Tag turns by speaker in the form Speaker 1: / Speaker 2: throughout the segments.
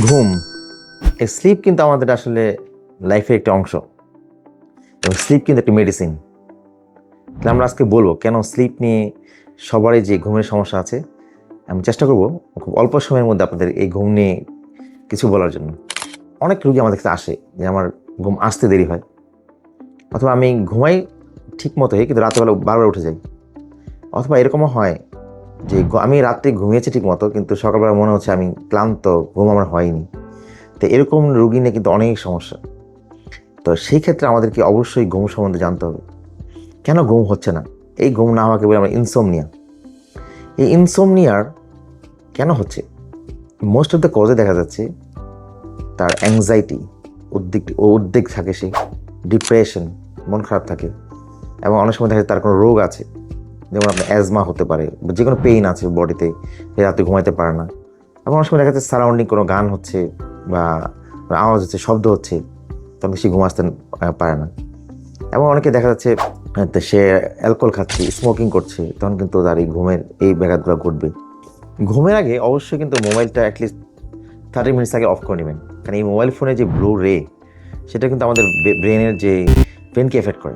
Speaker 1: ঘুম। এই স্লিপ কিন্তু আমাদের আসলে লাইফের একটা অংশ। এবং স্লিপ কিন্তু একটা মেডিসিন আমরা আজকে বলব, কেন স্লিপ নিয়ে সবারই যে ঘুমের সমস্যা আছে, আমি চেষ্টা করব খুব অল্প সময়ের মধ্যে আপনাদের এই ঘুম নিয়ে কিছু বলার জন্য। অনেক রুগী আমাদের কাছে আসে যে আমার ঘুম আসতে দেরি হয়। অথবা আমি ঘুমাই ঠিক মতোই কিন্তু রাতেবেলা বারবার উঠে যাই। অথবা এরকমও হয় যে আমি রাত্রে ঘুমিয়েছি ঠিক মতো কিন্তু সকালবেলা মনে হচ্ছে আমি ক্লান্ত, ঘুম আমার হয়নি। তো এরকম রুগী নিয়ে কিন্তু অনেক সমস্যা। তো সেই ক্ষেত্রে আমাদেরকে অবশ্যই ঘুম সম্বন্ধে জানতে হবে। কেন ঘুম হচ্ছে না? এই ঘুম না হওয়াকে বলে আমরা ইনসোমনিয়া এই ইনসোমনিয়ার কেন হচ্ছে? মোস্ট অফ দ্য কজে দেখা যাচ্ছে তার অ্যাংজাইটি উদ্বেগ উদ্বেগ থাকে সে ডিপ্রেশন মন খারাপ থাকে। এবং অনেক সময় দেখা যায় তার কোনো রোগ আছে। যেমন আপনার অ্যাজমা হতে পারে যে কোনো পেইন আছে বডিতে রাতে ঘুমাইতে পারে না। এবং অনেক সময় দেখা যাচ্ছে সারাউন্ডিং কোনো গান হচ্ছে বা আওয়াজ হচ্ছে, শব্দ হচ্ছে তখন সে ঘুম আসতে পারে না। এবং অনেকে দেখা যাচ্ছে সে অ্যালকোহল খাচ্ছে স্মোকিং করছে, তখন কিন্তু তার এই ঘুমের এই ব্যাঘাতগুলো ঘটবে। ঘুমের আগে অবশ্যই কিন্তু মোবাইলটা অ্যাটলিস্ট থার্টি মিনিটস আগে অফ করে নেবেন। কারণ এই মোবাইল ফোনে যে ব্লু রে সেটা কিন্তু আমাদের ব্রেনের যে ব্রেনকে এফেক্ট করে।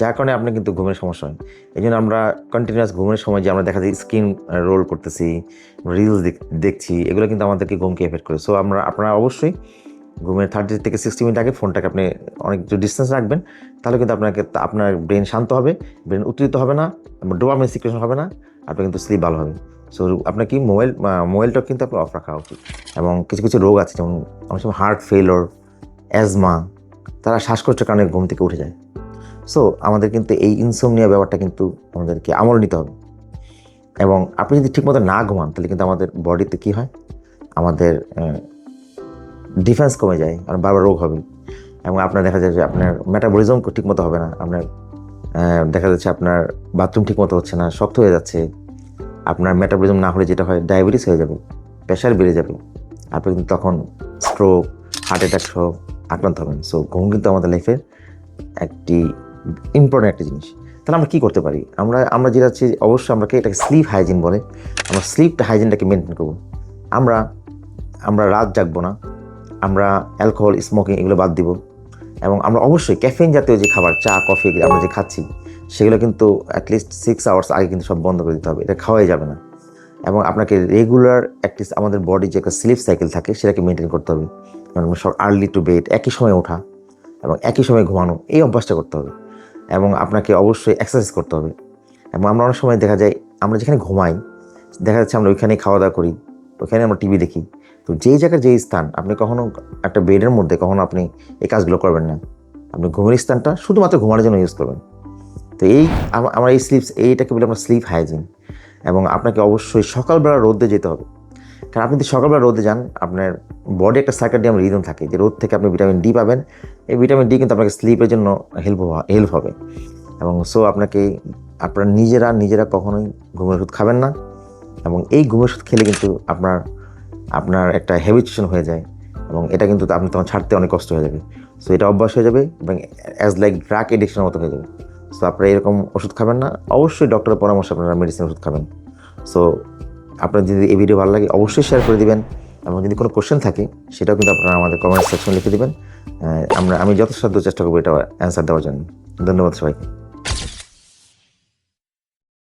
Speaker 1: যার কারণে আপনার কিন্তু ঘুমের সমস্যা হয়। এই জন্য আমরা কন্টিনিউয়াস ঘুমের সময় যে আমরা দেখা যায় স্ক্রিন রোল করতেছি রিলস দেখছি, এগুলো কিন্তু আমাদেরকে ঘুমকে এফেক্ট করে। সো আমরা, আপনারা অবশ্যই ঘুমের থার্টি থেকে সিক্সটি মিনিট আগে ফোনটাকে আপনি অনেক ডিস্টেন্স রাখবেন, তাহলে কিন্তু আপনাকে, আপনার ব্রেন শান্ত হবে ব্রেন উত্তেজিত হবে না ডোপামিন সিকুয়েশন হবে না, আপনার কিন্তু স্লিপ ভালো হবে। সো আপনার কি মোবাইল মোবাইলটা কিন্তু আপনার অফ রাখা উচিত। এবং কিছু কিছু রোগ আছে, যেমন অনেক সময় হার্ট ফেলর অ্যাজমা তারা শ্বাসকষ্টের কারণে ঘুম থেকে উঠে যায়। সো আমাদের কিন্তু এই ইনসোমনিয়া ব্যাপারটা কিন্তু আমাদেরকে আমল নিতে হবে। এবং আপনি যদি ঠিকমতো না ঘুমান, তাহলে কিন্তু আমাদের বডিতে কি হয়? আমাদের ডিফেন্স কমে যায় আর বারবার রোগ হবে। এবং আপনার দেখা যায় যে আপনার মেটাবলিজম ঠিকমতো হবে না, আপনার দেখা যাচ্ছে আপনার বাথরুম ঠিকমতো হচ্ছে না, শক্ত হয়ে যাচ্ছে। আপনার মেটাবলিজম না হলে যেটা হয় ডায়াবেটিস হয়ে যাবে প্রেশার বেড়ে যাবে। আপনি কিন্তু তখন স্ট্রোক হার্ট অ্যাটাক সহ আক্রান্ত হবেন। সো ঘুম কিন্তু আমাদের লাইফের একটি ইম্পর্টেন্ট একটা জিনিস। তাহলে আমরা কী করতে পারি? আমরা আমরা যেটা হচ্ছে অবশ্যই আমরা এটাকে স্লিপ হাইজিন বলে, আমরা স্লিপটা হাইজিনটাকে মেনটেন করব। আমরা আমরা রাত জাগবো না, আমরা অ্যালকোহল স্মোকিং এগুলো বাদ দিব, এবং আমরা অবশ্যই ক্যাফেইন জাতীয় যে খাবার, চা কফি এগুলো আমরা যে খাচ্ছি, সেগুলো কিন্তু অ্যাটলিস্ট সিক্স আওয়ার্স আগে কিন্তু সব বন্ধ করে দিতে হবে, এটা খাওয়াই যাবে না। এবং আপনাকে রেগুলার অ্যাটলিস্ট আমাদের বডি যে একটা স্লিপ সাইকেল থাকে, সেটাকে মেনটেন করতে হবে। যেমন সব আর্লি টু বেড একই সময় ওঠা, এবং একই সময় ঘুমানো, এই অভ্যাসটা করতে হবে। এবং আপনাকে অবশ্যই এক্সারসাইজ করতে হবে। এবং আমরা অনেক সময় দেখা যায়, আমরা যেখানে ঘুমাই, দেখা যাচ্ছে আমরা ওইখানে খাওয়া দাওয়া করি, ওইখানে আমরা টিভি দেখি। তো যেই জায়গার যেই স্থান, আপনি কখনও একটা বেডের মধ্যে কখনো আপনি এই কাজগুলো করবেন না। আপনি ঘুমের স্থানটা শুধুমাত্র ঘুমানোর জন্য ইউজ করবেন। তো এই আমা- আমরা এই স্লিপস এইটাকে বলি আমরা স্লিপ হাইজিন এবং আপনাকে অবশ্যই সকালবেলা রোদে যেতে হবে। কারণ আপনি যদি সকালবেলা রোদে যান, আপনার বডি একটা সার্কাডিয়াম রিদম থাকে, যে রোদ থেকে আপনি ভিটামিন ডি পাবেন এই ভিটামিন ডি কিন্তু আপনাকে স্লিপের জন্য হেল্প হেল্প হবে। এবং সো আপনাকে, আপনার নিজেরা নিজেরা কখনোই ঘুমের ওষুধ খাবেন না। এবং এই ঘুমের ওষুধ খেলে কিন্তু আপনার আপনার একটা হ্যাবিটেশন হয়ে যায়। এবং এটা কিন্তু আপনি তখন ছাড়তে অনেক কষ্ট হয়ে যাবে। সো এটা অভ্যাস হয়ে যাবে এবং অ্যাজ লাইক ড্রাগ এডিকশনের মতো হয়ে যাবে। সো আপনারা এরকম ওষুধ খাবেন না। অবশ্যই ডক্টরের পরামর্শ আপনারা মেডিসিন ওষুধ খাবেন। সো আপনার যদি এই ভিডিও ভালো লাগে, অবশ্যই শেয়ার করে দিবেন। এবং যদি কোনো কোশ্চেন থাকে, সেটাও কিন্তু আপনারা আমাদের কমেন্ট সেকশন লিখে দেবেন। আমরা, আমি যথাসাধ্য চেষ্টা করব এটা অ্যান্সার দেওয়ার জন্য। ধন্যবাদ সবাইকে।